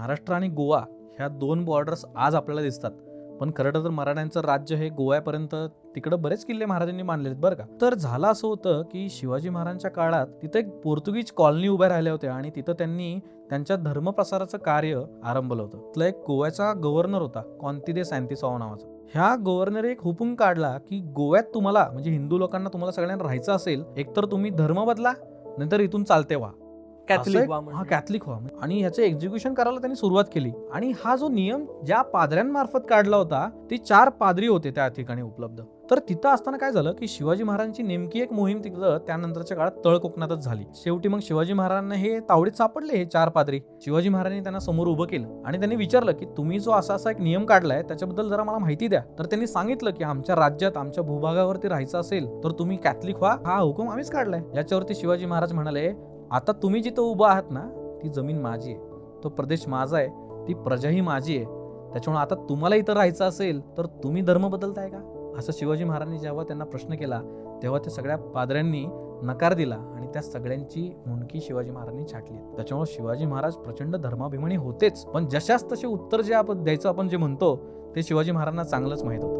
महाराष्ट्र आणि गोवा ह्या दोन बॉर्डर्स आज आपल्याला दिसतात. पण खरं तर मराठ्यांचं राज्य हे गोव्यापर्यंत तिकडं बरेच किल्ले महाराजांनी मानले आहेत बरं का. तर झालं असं होतं की शिवाजी महाराजांच्या काळात तिथं एक पोर्तुगीज कॉलनी उभ्या राहिल्या होत्या आणि तिथं त्यांनी त्यांच्या धर्मप्रसाराचं कार्य आरंभलं होतं. तिथला एक गोव्याचा गव्हर्नर होता कॉन्तिदे सँतिसावा नावाचा. ह्या गव्हर्नर एक हुकूम काढला की गोव्यात तुम्हाला म्हणजे हिंदू लोकांना तुम्हाला सगळ्यांना राहायचं असेल एकतर तुम्ही धर्म बदला नंतर इथून चालते व्हा. कॅथलिक हा व्हा आणि ह्याचं एक्झिक्युशन करायला त्यांनी सुरुवात केली. आणि हा जो नियम ज्या पादऱ्यांमार्फत काढला होता ते चार पादरी होते त्या ठिकाणी उपलब्ध. तर तिथं असताना काय झालं की शिवाजी महाराजांची नेमकी एक मोहीम तिथं त्यानंतरच्या काळात तळ कोकणातच झाली. शेवटी मग शिवाजी महाराजांना हे तावडीत सापडले हे चार पादरी. शिवाजी महाराजांनी त्यांना समोर उभं केलं. आणि त्यांनी विचारलं की तुम्ही जो असा असा एक नियम काढलाय त्याच्याबद्दल जरा मला माहिती द्या. तर त्यांनी सांगितलं की आमच्या राज्यात आमच्या भूभागावरती राहायचं असेल तर तुम्ही कॅथलिक व्हा. हा हुकूम आम्हीच काढलाय. याच्यावरती शिवाजी महाराज म्हणाले आता तुम्ही जिथं उभं आहात ना ती जमीन माझी आहे. तो प्रदेश माझा आहे ती प्रजाही माझी आहे. त्याच्यामुळे आता तुम्हाला इथं राहायचं असेल तर तुम्ही धर्म बदलताय का? असं शिवाजी महाराजांनी जेव्हा त्यांना प्रश्न केला तेव्हा त्या सगळ्या पादऱ्यांनी नकार दिला आणि त्या सगळ्यांची मुंडकी शिवाजी महाराजांनी छाटली. त्याच्यामुळे शिवाजी महाराज प्रचंड धर्माभिमानी होतेच. पण जशाच तसे उत्तर जे आपण द्यायचं आपण जे म्हणतो ते शिवाजी महाराजांना चांगलंच माहीत होतं.